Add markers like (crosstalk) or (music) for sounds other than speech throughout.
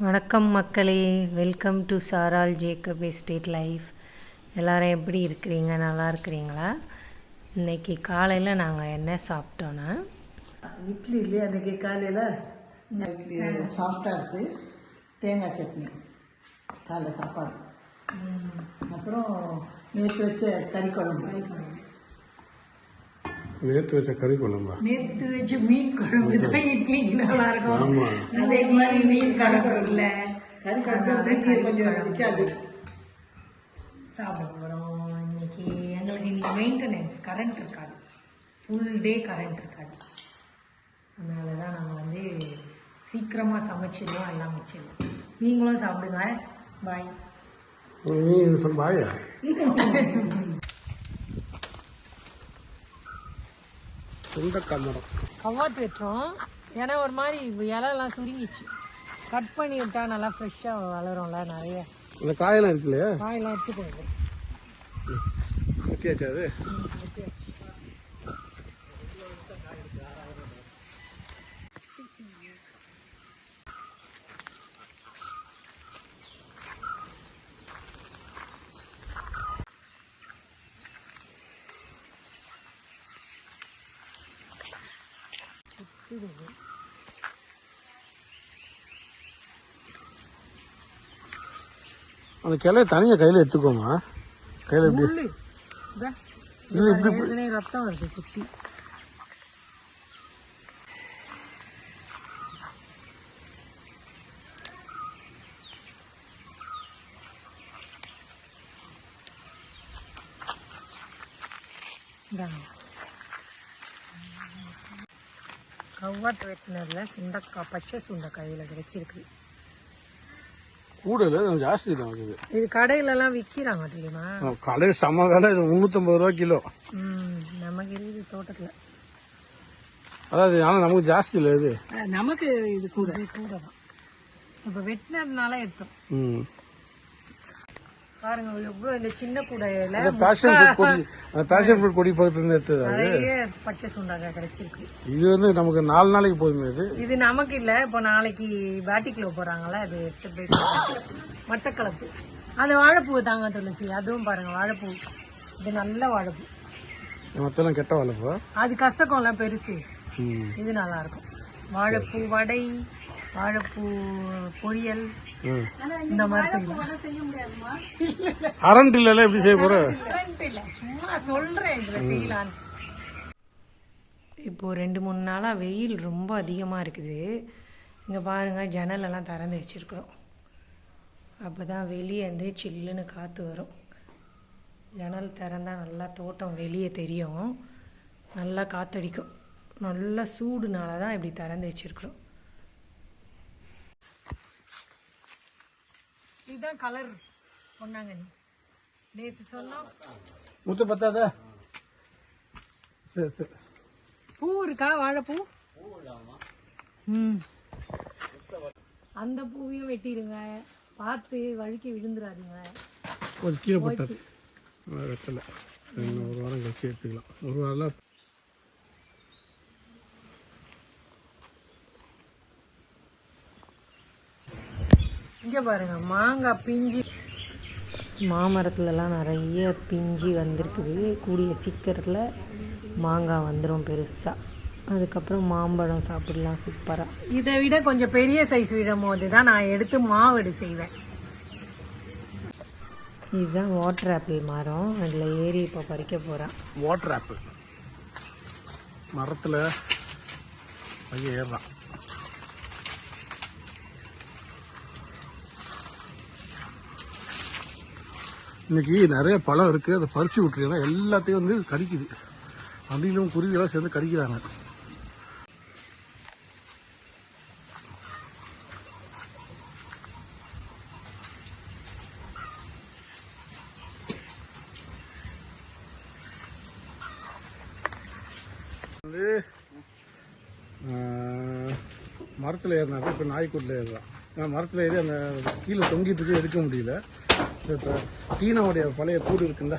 வணக்கம் மக்களே. Welcome to Saaral Jacob estate life எல்லாரும் எப்படி இருக்கிறீங்க? நல்லா இருக்கிறீங்களா? இன்னைக்கு காலையில் நாங்கள் என்ன சாப்பிட்டோன்னா இட்லி இல்லையா அன்றைக்கி காலையில்? இட்லி சாஃப்டாக இருக்குது தேங்காய் சட்னி. காலைல சாப்பாடு. அப்புறம் நேற்று வச்ச கறி குழம்பு. நேற்று வச்ச கறி குழம்பா? நேற்று வச்ச மீன் குழம்பு தான் இட்லிக்கு நல்லா இருக்கும். ஆமா. அதே மாதிரி மீன் இல்லை கறி குழம்பு. கொஞ்சம் இருந்துச்சு அது சாப்பிட போகிறோம் இன்னைக்கு எங்களுக்கு இன்னைக்கு மெயின்டெனன்ஸ் கரண்ட் இருக்காது. ஃபுல் டே கரண்ட் இருக்காது. அதனால தான் நாங்கள் வந்து சீக்கிரமாக சமைச்சிடுவோம் எல்லாம் முடிச்சிடுவோம் நீங்களும் சாப்பிடுங்க. பாய் நீ பாயா? (laughs) சுண்டக்காய் மரம் கவாட் வெட்டுறோம் ஏன்னா ஒரு மாதிரி இலையெல்லாம் சுருங்கிச்சு. கட் பண்ணி விட்டா நல்லா ஃப்ரெஷ்ஷாக வளரும்ல நிறைய. அந்த காயெல்லாம் இருக்கு இல்லையா காயெல்லாம் எடுத்து போகுது வெட்டியாச்சா அது. அந்த கிளைய தனியாக கையில் எடுத்துக்கோமா. கையில் எப்படி இதா. இது இப்படி ஏற்கனவே ரத்தம் வருது குத்தி இந்தாங்க. கவ்வாத்து வெட்டினதில் சுண்டக்காய் பச்சை சுண்டக்காய் இதில் கிடைச்சிருக்கு. கூட இல்லை அது ஜாஸ்தி தான் இது இது கடையிலலாம் விற்கிறாங்க தெரியுமா? கடையில் செம்ம விலை இது முந்நூற்றம்பது ரூபா கிலோ. ம் நமக்கு இருக்குது தோட்டத்தில். அதாவது ஆனால் நமக்கு ஜாஸ்தி இல்லை இது. நமக்கு இது கூட. இது கூட தான். இப்போ வெட்டினதுனால எடுத்தோம். ம். பாருங்க எவ்வளோ இந்த சின்ன கூடையில அந்த பேஷன் கொடி அந்த பேஷன் ஃப்ரூட் கொடி பக்கத்துலேருந்து எடுத்தது அது. பச்சை சுண்டாக்காய் கிடைச்சிருக்கு. இது வந்து நமக்கு நாலு நாளைக்கு போதுமே இது? இது நமக்கு இல்லை இப்போ நாளைக்கு பேட்டிக்குள்ள போறாங்கல்ல அது எடுத்து போயிட்டு மட்டக்களப்பு. அது வாழைப்பூ தாங்க துளசி அதுவும் பாருங்க வாழைப்பூ. இது நல்ல வாழைப்பூ. மற்றெல்லாம் கெட்ட வளர்ப்பா அது கசக்கம்ல பெருசு. இது நல்லா இருக்கும். வாழைப்பூ வடை வாழைப்பூ பொரியல் இந்த மாதிரி செய்யலாம். கரண்ட் இல்லைல்ல எப்படி செய்ய சும்மா சொல்றேன் இதுல செய்யலான்னு. இப்போ ரெண்டு மூணு நாளாக வெயில் ரொம்ப அதிகமாக இருக்குது. இங்கே பாருங்க ஜன்னல் எல்லாம் திறந்து வச்சிருக்கிறோம். அப்போ தான் வெளியே வந்து சில்லுன்னு காற்று வரும். ஜன்னல் திறந்தா நல்லா தோட்டம் வெளியே தெரியும். நல்லா காற்றடிக்கும் நல்லா சூடுனால தான் இப்படி திறந்து வச்சிருக்கிறோம். இதுதான் கலர் பொன்னாங்க நீ நேற்று சொன்னோம். முத்த பத்தாதா? சரி சரி. பூ இருக்கா? வாழைப்பூ? ம். அந்த பூவையும் வெட்டிடுங்க. பார்த்து வழுக்கி விழுந்துடாதீங்க ஒரு கீழே வெத்தலை இன்னும் ஒரு வாரம் கழிச்சு எடுத்துக்கலாம். ஒரு வாரம் இங்கே பாருங்க மாங்காய் பிஞ்சு. மாமரத்துலலாம் நிறைய பிஞ்சு வந்திருக்குது. கூடிய சீக்கிரத்தில் மாங்காய் வந்துடும் பெருசாக அதுக்கப்புறம் மாம்பழம் சாப்பிடலாம் சூப்பராக இதை விட கொஞ்சம் பெரிய சைஸ் விடும் போது தான் நான் எடுத்து மாவடு செய்வேன். இதுதான் வாட்டர் ஆப்பிள் மரம். அதில் ஏறி இப்போ பறிக்க போகிறேன் வாட்டர் ஆப்பிள் மரத்தில் பையன் ஏறுறான். இன்னைக்கு நிறைய பழம் இருக்குது அதை பறிச்சு விட்டுருக்கா எல்லாத்தையும் வந்து கடிக்குது அணிலும் குருவியெல்லாம் சேர்ந்து கடிக்கிறாங்க வந்து மரத்தில் ஏறினாக்க இப்போ நாய்க்குட்டில் ஏறுறான் நான் மரத்தில் ஏறி அந்த கீழே தொங்கிட்டு எடுக்க முடியல. இப்போ டீனாவுடைய பழைய கூடு இருக்குந்தா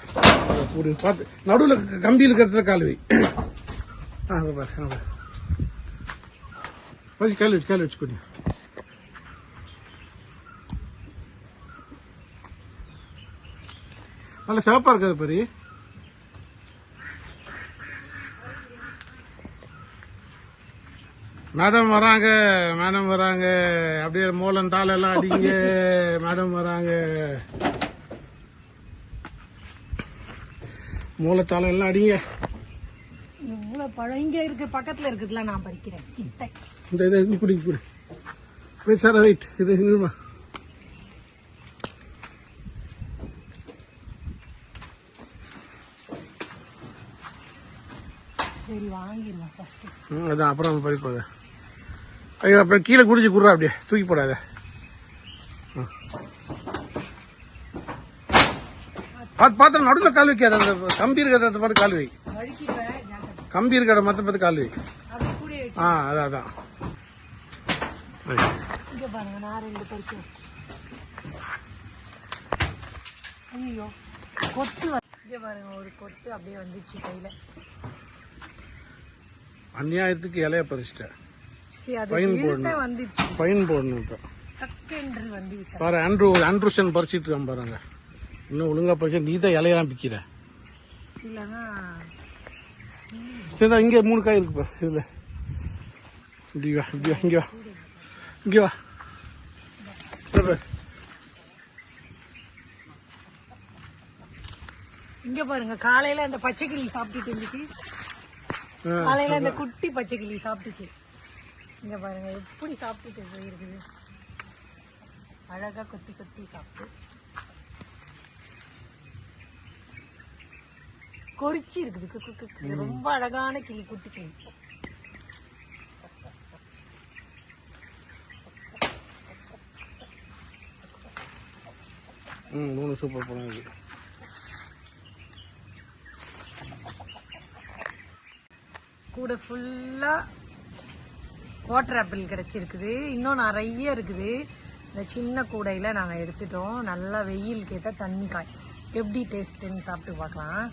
கூடு பார்த்து நடுவில் கம்பி இருக்கிறதுல கால்வி. ஆ பாரு ஆ பாரு. கால் வச்சு கால் வச்சுக்கோங்க நல்ல சிறப்பாக இருக்காது பெரிய மேடம் வராங்க மேடம் வராங்க. அப்படியே மூலம் தாள எல்லாம் அடிங்க மேடம் வராங்க. மூலத்தாளம் எல்லாம் அடிங்க. இவ்வளோ பழம் இங்கே இருக்கு பக்கத்தில் இருக்குதுல நான் பறிக்கிறேன். இந்த இதை குடி குடி. ரைட் சார் ரைட் இது சரி வாங்கிடலாம் ஃபஸ்ட்டு அதான் அப்புறம் படிப்பது ஐயோ அப்புறம் கீழே குடிச்சு குடுறா அப்படியே. தூக்கி போடாத. பார்த்து பார்த்து நடுவில் கால் வைக்காத. அந்த கம்பி இருக்கிறத பார்த்து கால் வை. கம்பி இருக்கிற மற்ற பார்த்து கால் வை. அது ஆ அதான் அதான் ஐயோ கொத்து பாருங்க ஒரு கொத்து அப்படியே வந்துச்சு கையில். அநியாயத்துக்கு இலைய பறிச்சிட்டேன் சரி அது இழுத்த போடணும். வந்துச்சு ஃபைன் போடணும் இப்போ. டக்கென்று வந்து விட்டா. பாரு ஆண்ட்ரூ ஆண்ட்ரூஷன் பறிச்சிட்டு இருக்கான் பாருங்க. இன்னும் ஒழுங்கா பறிச்சு நீ தான் இலையெல்லாம் பிக்கிற. இல்லைன்னா சரி இங்கே மூணு காய் இருக்கு பாரு இதுல. இப்படி வா இங்கே வா இங்கே வா. இங்க பாருங்க காலையில அந்த பச்சை கிளி சாப்பிட்டுட்டு இருந்துச்சு. காலையில அந்த குட்டி பச்சை கிளி சாப்பிட்டுச்சு. இங்க பாருங்க எப்படி சாப்பிட்டுட்டு போயிருக்குது அழகா கொத்தி கொத்தி சாப்பிட்டு. கொறிச்சி இருக்குது. ரொம்ப அழகான கிளி குட்டி கிளி. ம் மூணு சூப்பர் படம் இது கூட ஃபுல்லா வாட்டர் ஆப்பிள் கிடைச்சிருக்குது. இன்னும் நிறைய இருக்குது. இந்த சின்ன கூடையில் நாங்கள் எடுத்துட்டோம். நல்லா வெயில் கேட்ட தண்ணி காய் எப்படி டேஸ்ட்டுன்னு சாப்பிட்டு பார்க்கலாம்.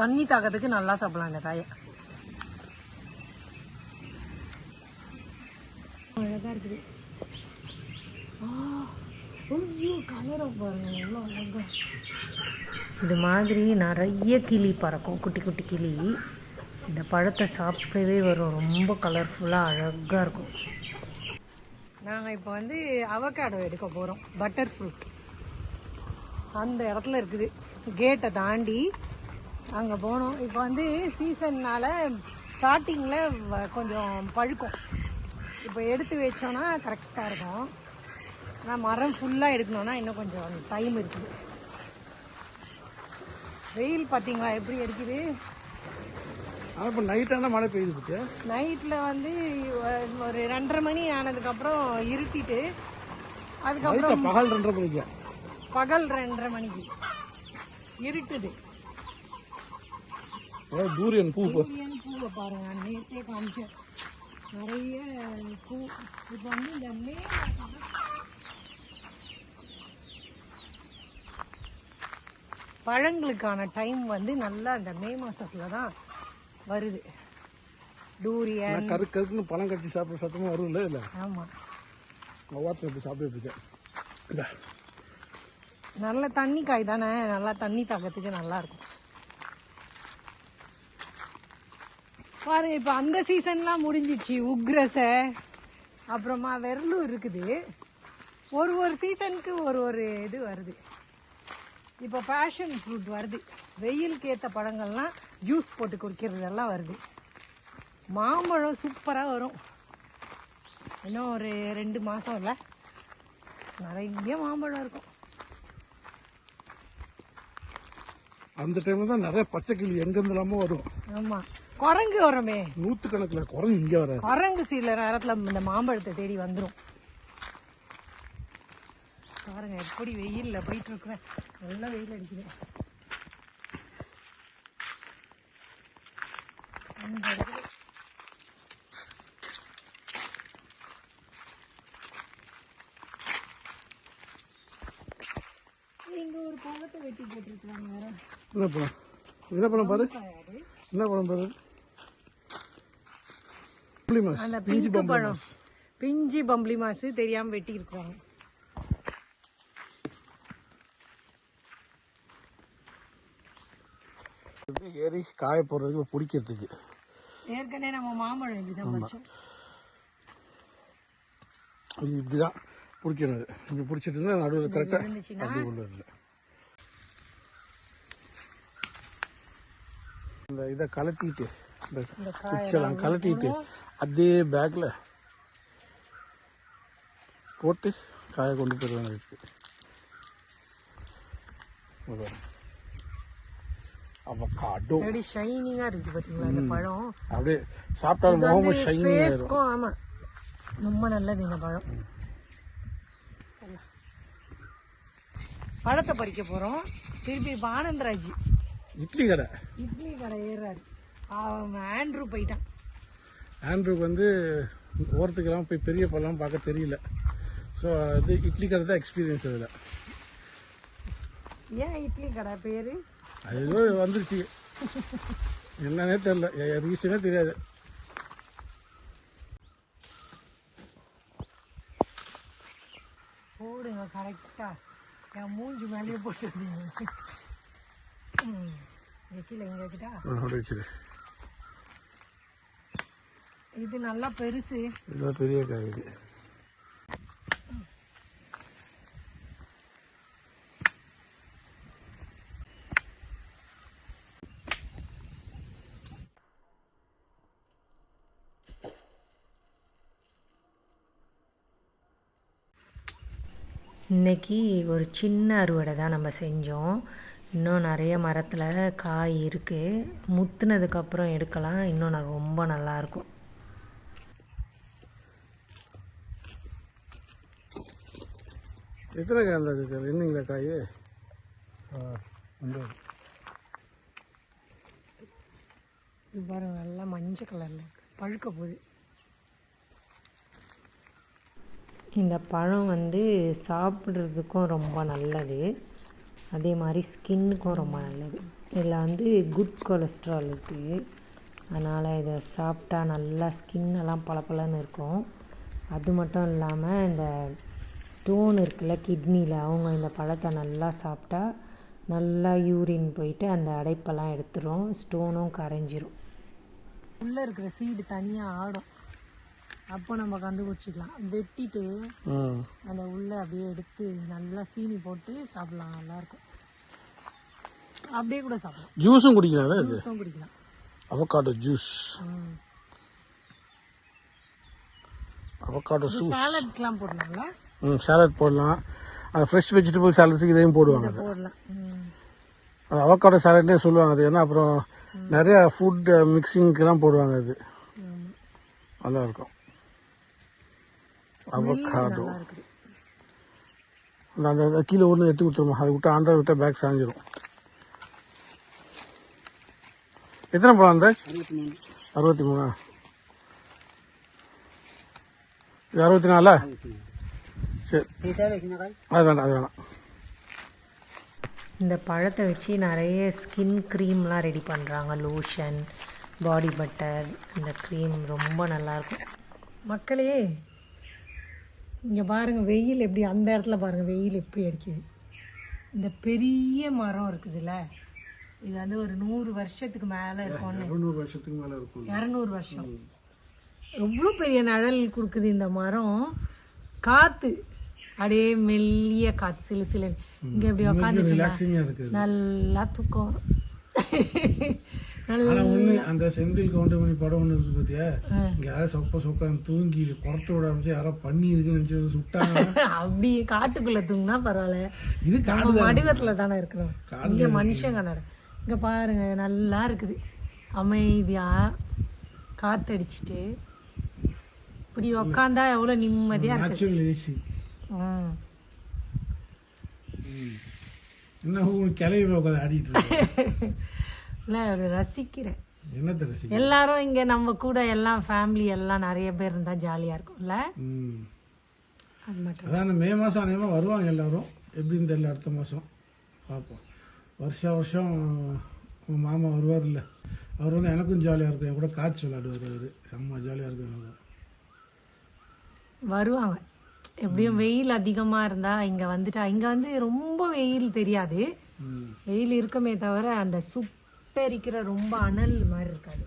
தண்ணி தாக்கத்துக்கு நல்லா சாப்பிடலாம் இந்த காயை அழகா இருக்குது கலரை பாருங்க எவ்வளோ அழகா இது மாதிரி நிறைய கிளி பறக்கும் குட்டி குட்டி கிளி. இந்த பழத்தை சாப்பிடவே வரும். ரொம்ப கலர்ஃபுல்லாக அழகாக இருக்கும். நாங்கள் இப்போ வந்து அவக்காடோ எடுக்க போகிறோம் பட்டர் ஃப்ரூட் அந்த இடத்துல இருக்குது. கேட்டை தாண்டி அங்கே போனோம். இப்போ வந்து சீசன்னால் ஸ்டார்டிங்கில் கொஞ்சம் பழுக்கும். இப்போ எடுத்து வச்சோன்னா கரெக்டாக இருக்கும். ஆனால் மரம் ஃபுல்லாக எடுக்கணும்னா இன்னும் கொஞ்சம் டைம் இருக்குது. வெயில் பார்த்தீங்களா? எப்படி அடிக்குது? இப்போ நைட்டான மழை பெய்யுது பத்தியா? நைட்டில் வந்து ஒரு ரெண்டரை மணி ஆனதுக்கப்புறம் இருட்டிட்டு அதுக்கப்புறம் பகல் ரெண்டரை மணிக்கு? பகல் ரெண்டரை மணிக்கு. இருட்டுது. டூரியன் பூ சூரியன் பூவை பாருங்க நேற்றே காமிச்சேன். நிறைய பூ. இப்போ வந்து இந்த மே பழங்களுக்கான டைம் வந்து நல்லா இந்த மே மாசத்துல தான் வருது. டூரியன் கரு கருக்குன்னு பழம் கடிச்சு சாப்பிட்ற சத்தமாக வரும்ல இல்லை ஆமா. ஒவ்வாத்தில் இப்படி சாப்பிட்டு இருக்கேன்? நல்ல தண்ணி காய் தானே? நல்லா தண்ணி தாக்கத்துக்கு நல்லா இருக்கும். பாருங்க இப்போ அந்த சீசன்லாம் முடிஞ்சிச்சு. உக்ரசை அப்புறமா வெரலும் இருக்குது. ஒரு ஒரு சீசனுக்கு ஒரு ஒரு இது வருது. இப்போ பேஷன் ஃப்ரூட் வருது. வெயிலுக்கு ஏற்ற பழங்கள்லாம் ஜூஸ் போட்டு குடிக்கிறதெல்லாம் வருது. மாம்பழம் சூப்பராக வரும். இன்னும் ஒரு ரெண்டு மாதம் இல்லை. நிறைய மாம்பழம் இருக்கும். அந்த டைம்ல தான் நிறைய பச்சை கிளி எங்கேருந்து இல்லாமல் வரும். ஆமா. குரங்கு வருமே. நூற்றுக்கணக்கில் குறைஞ்சு இங்கே வராது. குரங்கு சில நேரத்துல இந்த மாம்பழத்தை தேடி வந்துரும். பாருங்க எப்படி வெயில்ல போயிட்டு இருக்கிறேன் நல்லா வெயில் அடிக்குது. இங்க ஒரு பழத்தை வெட்டி போட்டிருக்காங்க வேற. என்ன பழம். என்ன பழம் பாரு. என்ன பழம் பாரு. பிஞ்சு பம்பளி மாசு தெரியாம வெட்டி இருக்கிறாங்க காய போடுறதுக்கு பிடிக்கிறதுக்கு. ஏற்கனவே நம்ம மாம்பழம் இது இப்படிதான் பிடிக்கணும் இப்படி பிடிச்சிட்டு இருந்தா நடுவில் கரெக்டாக அப்படி கொண்டு வரல இந்த இதை கலட்டிட்டு இந்த குச்சியெல்லாம் கலட்டிட்டு அதே பேக்கில் போட்டு காய கொண்டு போயிடுவாங்க வீட்டுக்கு அவக்காடோ எப்படி ஷைனிங்கா இருக்கு பாத்தீங்களா இந்த பழம்? அப்படியே சாப்பிட்டாலும் முகமும் ஷைனிங் ஆயிரும் ஃபேஸ்க்கும் ஆமா. ரொம்ப நல்லது இந்த பழம். பழத்தை பறிக்க போறோம். திருப்பி ஆனந்தராஜ் இட்லி கடை. இட்லி கடை ஏறாரு. அவன் ஆண்ட்ரூ போயிட்டான். ஆண்ட்ரூக்கு வந்து ஓரத்துக்கெல்லாம் போய் பெரிய பழம் பார்க்க தெரியல. ஸோ அது இட்லி கடை தான் எக்ஸ்பீரியன்ஸ் அதில். ஏன் இட்லி கடை பேரு? அது ஏதோ வந்துருச்சு. என்னன்னே தெரில ரீசனே தெரியாது. போடுங்க கரெக்டா என் மூஞ்சி மேலேயே போட்டுருந்தீங்க கீழே இங்க கிட்டா. இது நல்லா பெருசு. இதுதான் பெரிய காய் இது. இன்னைக்கு ஒரு சின்ன அறுவடை தான் நம்ம செஞ்சோம். இன்னும் நிறைய மரத்தில் காய் இருக்குது முத்துனதுக்கப்புறம் எடுக்கலாம். இன்னும் நான் ரொம்ப நல்லாயிருக்கும் எத்தனை காய் இருந்தா இருக்கு என்னங்களா காய்? இது பாருங்க நல்லா மஞ்சள் கலரில் பழுக்க போகுது. இந்த பழம் வந்து சாப்பிட்றதுக்கும் ரொம்ப நல்லது. அதே மாதிரி ஸ்கின்னுக்கும் ரொம்ப நல்லது. இதில் வந்து குட் கொலஸ்ட்ரால் இருக்குது அதனால் இதை சாப்பிட்டா நல்லா ஸ்கின்னெல்லாம் பளபளன்னு இருக்கும். அது மட்டும் இல்லாமல் இந்த ஸ்டோன் இருக்குல்ல கிட்னியில் அவங்க இந்த பழத்தை நல்லா சாப்பிட்டா நல்லா யூரின் போயிட்டு அந்த அடைப்பெல்லாம் எடுத்துரும். ஸ்டோனும் கரைஞ்சிரும். உள்ளே இருக்கிற சீடு தனியாக ஆடும். அப்போ நம்ம கண்டுபிடிச்சிக்கலாம். வெட்டிட்டு அந்த உள்ள அப்படியே எடுத்து நல்லா சீனி போட்டு சாப்பிடலாம். நல்லாயிருக்கும். அப்படியே கூட சாப்பிடலாம். ஜூஸும் குடிக்கலாம்ல இது? ஜூஸும் குடிக்கலாம். Avocado juice. ம். அவக்காடோ ஜூஸ் சாலட்க்கெலாம் போடலாங்களா ம் சாலட் போடலாம். அது ஃப்ரெஷ் வெஜிடபிள் சாலட்ஸுக்கு இதையும் போடுவாங்க அது. போடலாம். அது அவக்காடோ சாலட்னே சொல்லுவாங்க அது. ஏன்னா அப்புறம் நிறைய ஃபுட் மிக்சிங்க்கெல்லாம் போடுவாங்க அது. ஆமா. அவக்காடோ அந்த அந்த கீழே ஒன்று எட்டு கொடுத்துருமா? அது விட்டா ஆந்திரா விட்டா பேக் சாஞ்சிரும். எத்தனை பழம் அந்த? அறுபத்தி மூணா. இது அறுபத்தி நாலா? சரி. அது வேண்டாம் அது வேணாம். இந்த பழத்தை வச்சு நிறைய ஸ்கின் க்ரீம்லாம் ரெடி பண்ணுறாங்க லோஷன் பாடி பட்டர் இந்த க்ரீம் ரொம்ப நல்லாயிருக்கும். மக்களே இங்கே பாருங்கள் வெயில் எப்படி அந்த இடத்துல பாருங்கள் வெயில் எப்படி அடிக்குது. இந்த பெரிய மரம் இருக்குதுல்ல இது வந்து ஒரு நூறு வருஷத்துக்கு மேலே இருக்கும்னு. இருநூறு வருஷத்துக்கு மேலே இருக்கும் இரநூறு வருஷம். எவ்வளோ பெரிய நிழல் கொடுக்குது இந்த மரம். காற்று அப்படியே மெல்லிய காற்று சிலு சிலு இங்கே ரிலாக்ஸிங்காக இருக்குது. நல்லா தூக்கம் (laughs) ஆனால் ஒன்று அந்த செந்தில் கவுண்டமணி படம் ஒன்று இருக்கு பார்த்தியா இங்கே யாரும் சொப்ப சொக்காந்து தூங்கி குறத்த விட ஆரம்பிச்சு யாரோ பண்ணி இருக்குன்னு நினச்சி சுட்டாங்க. (laughs) அப்படி காட்டுக்குள்ள தூங்கினா பரவாயில்ல. இது காடு வடிவத்துல தானே இருக்கிறோம். இங்க மனுஷங்க நட இங்க பாருங்க நல்லா இருக்குது. அமைதியா காத்தடிச்சிட்டு. இப்படி உக்காந்தா எவ்வளவு நிம்மதியா இருக்கு. என்ன கிளைய உட்காந்து ஆடிட்டு இருக்கு (laughs) இல்ல ஒரு ரசிக்கிறேன். என்னத்தை ரசிக்க எல்லாரும் இங்க நம்ம கூட எல்லாம் ஃபேமிலி எல்லாம் நிறைய பேர் இருந்தா ஜாலியா இருக்கும்ல? அது மட்டும். அதான் மே மாதம் அநேகமாக வருவாங்க எல்லாரும். எப்படின்னு தெரியல அடுத்த மாதம் பார்ப்போம். வருஷம் வருஷம் உங்கள் மாமா வருவார் இல்லை அவர் வந்து எனக்கும் ஜாலியாக இருக்கும். என் கூட காய்ச்சி விளையாடுவார் அவர். செம்ம ஜாலியாக இருக்கும் எனக்கு. வருவாங்க. எப்படியும் வெயில் அதிகமா இருந்தா இங்க வந்துட்டா இங்க வந்து ரொம்ப வெயில் தெரியாது. வெயில் இருக்குமே தவிர அந்த சுட்டரிக்கிற ரொம்ப அனல் மாதிரி இருக்காது.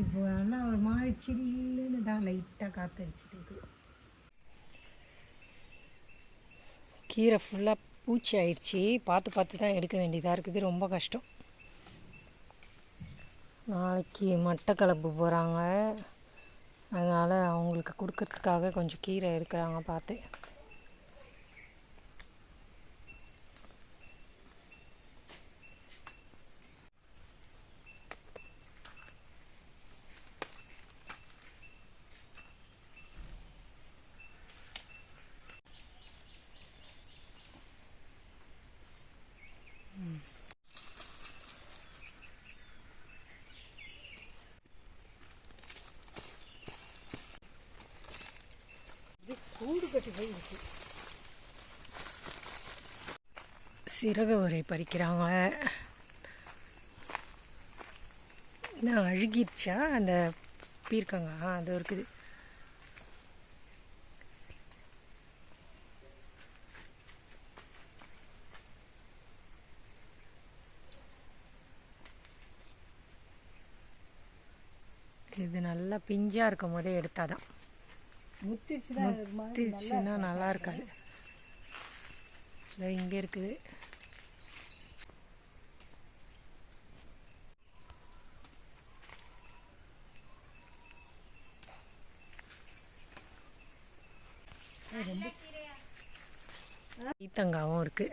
இப்போ நல்லா ஒரு மாதிரி சில்லுன்னு தான் லைட்டாக காற்றடிச்சிட்டு இருக்குது கீரை ஃபுல்லாக பூச்சி ஆயிடுச்சு. பார்த்து பார்த்து தான் எடுக்க வேண்டியதாக இருக்குது. ரொம்ப கஷ்டம். நாளைக்கு மட்டக்களப்பு போகிறாங்க அதனால் அவங்களுக்கு கொடுக்கறதுக்காக கொஞ்சம் கீரை எடுக்கிறாங்க பார்த்து. கூடு இருக்கு சிறகு வரை பறிக்கிறாங்க. நான் அழுகிருச்சா? அந்த பீர்க்கங்க அது இருக்குது. இது நல்லா பிஞ்சாக இருக்கும் போதே எடுத்தாதான். முத்திருச்சுன்னா நல்லா இருக்காது. இங்கே இருக்குது. ஈத்தங்காவும் இருக்கு.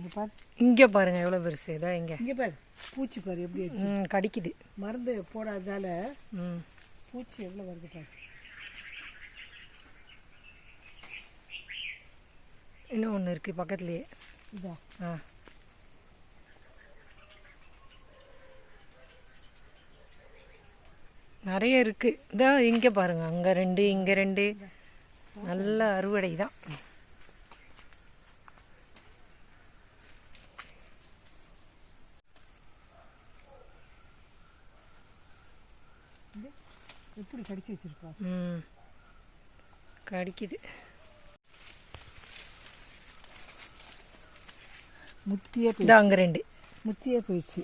இங்க பாரு. இங்கே பாருங்க எவ்வளோ பெருசு. இதோ இங்கே. இங்க பாரு. பூச்சி பாரு எப்படி அடிச்சு கடிக்குது. மருந்து போடாததால பூச்சி எவ்வளோ வருது பாரு. இன்னும் ஒன்று இருக்குது பக்கத்துலேயே. இதா. ஆ. நிறைய இருக்குது இதோ இங்கே பாருங்க அங்கே ரெண்டு இங்கே ரெண்டு. நல்ல அறுவடை தான். எப்படி கடிச்சு வச்சிருப்பா? ம். கடிக்குது. முத்தியே போய் அங்கே ரெண்டு. முத்தியே போயிடுச்சு.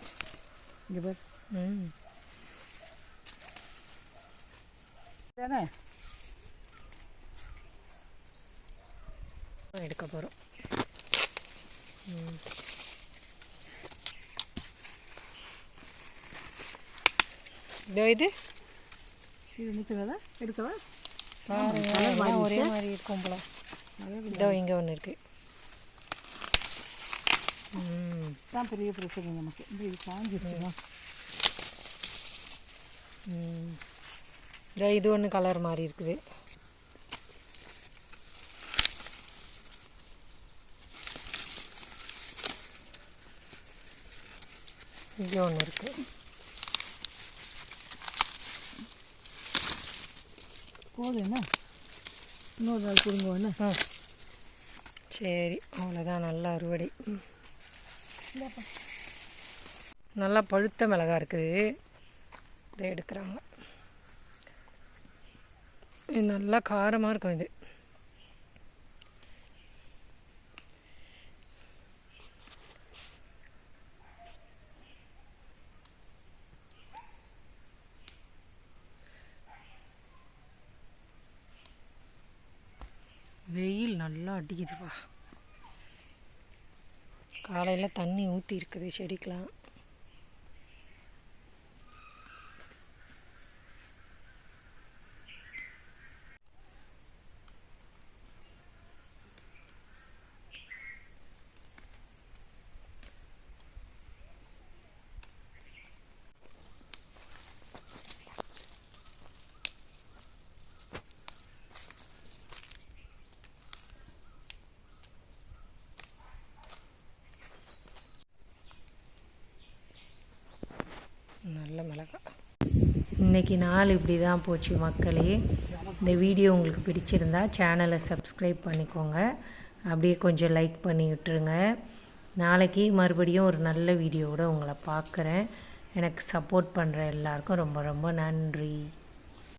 இங்க பாரு. ம். தானே எடுக்க போகிறோம் இதோ இது. இது முத்துனதா? எடுக்கவா? பாருங்க ஒரே மாதிரி இருக்கும் போல. இதோ இங்கே ஒன்று இருக்கு. தான் பெரிய பிரச்சனை நமக்கு. இந்த இது காஞ்சிருச்சுமா. இதோ இது ஒன்று கலர் மாதிரி இருக்குது. இங்கே ஒன்று இருக்கு. போதும் என்ன இன்னொரு நாள் கொடுங்க என்ன ம் சரி அவ்வளோதான் நல்ல அறுவடை. நல்லா பழுத்த மிளகா இருக்குது. இதை எடுக்கிறாங்க. இது நல்லா காரமாக இருக்கும் இது வெயில் நல்லா அடிக்குதுப்பா. காலையில் தண்ணி ஊற்றி இருக்குது செடிக்கெலாம் நல்ல இன்னைக்கு நாள் இப்படி தான் போச்சு மக்களே. இந்த வீடியோ உங்களுக்கு பிடிச்சிருந்தா சேனலை சப்ஸ்கிரைப் பண்ணிக்கோங்க. அப்படியே கொஞ்சம் லைக் பண்ணி விட்டுருங்க. நாளைக்கு மறுபடியும் ஒரு நல்ல வீடியோவோட உங்களை பார்க்குறேன். எனக்கு சப்போர்ட் பண்ணுற எல்லாருக்கும் ரொம்ப ரொம்ப நன்றி.